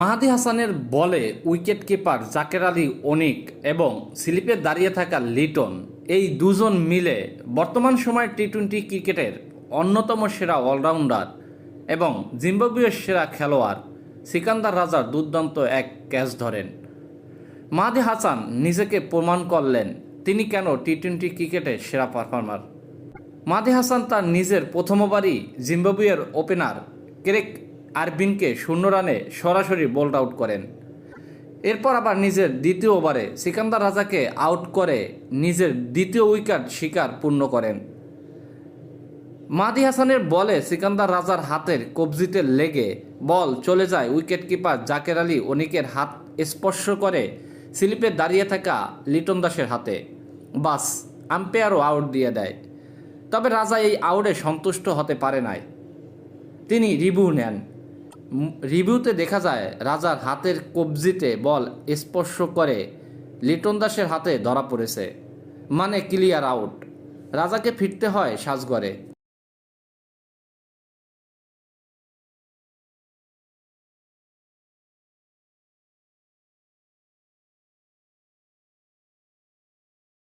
মাহাদি হাসানের বলে wicket keeper Zaker Ali, Anik এবং স্লিপে দাঁড়িয়ে থাকা লিটন এই দুজন মিলে বর্তমান সময় টি টোয়েন্টি ক্রিকেটের অন্যতম সেরা অলরাউন্ডার এবং জিম্বাবুয়ের সেরা খেলোয়াড় সিকান্দার রাজার দুর্দান্ত এক ক্যাচ ধরেন। মাহাদি হাসান নিজেকে প্রমাণ করলেন, তিনি কেন টি টোয়েন্টি ক্রিকেটের সেরা পারফর্মার? মাদি হাসান তার নিজের প্রথম ওভারই জিম্বাবুয়ের ওপেনার কেরেক আরবিনকে শূন্য রানে সরাসরি বোল্ড আউট করেন। এরপর আবার নিজের দ্বিতীয় ওভারে সিকান্দার রাজাকে আউট করে নিজের দ্বিতীয় উইকেট শিকার পূর্ণ করেন। মাদি হাসানের বলে সিকান্দার রাজার হাতের কবজিতে লেগে বল চলে যায় উইকেট কিপার জাকের আলী অনিকের হাত স্পর্শ করে স্লিপে দাঁড়িয়ে থাকা লিটন দাসের হাতে। বাস, আম্পায়ারও আউট দিয়ে দেয়। তবে রাজা এই আউটে সন্তুষ্ট হতে পারে নাই। তিনি রিভিউ নেন। রিভিউতে দেখা যায়, রাজার হাতের কবজিতে বল স্পর্শ করে লিটন দাসের হাতে ধরা পড়েছে। মানে ক্লিয়ার আউট। রাজাকে ফিরতে হয় সাজগড়ে।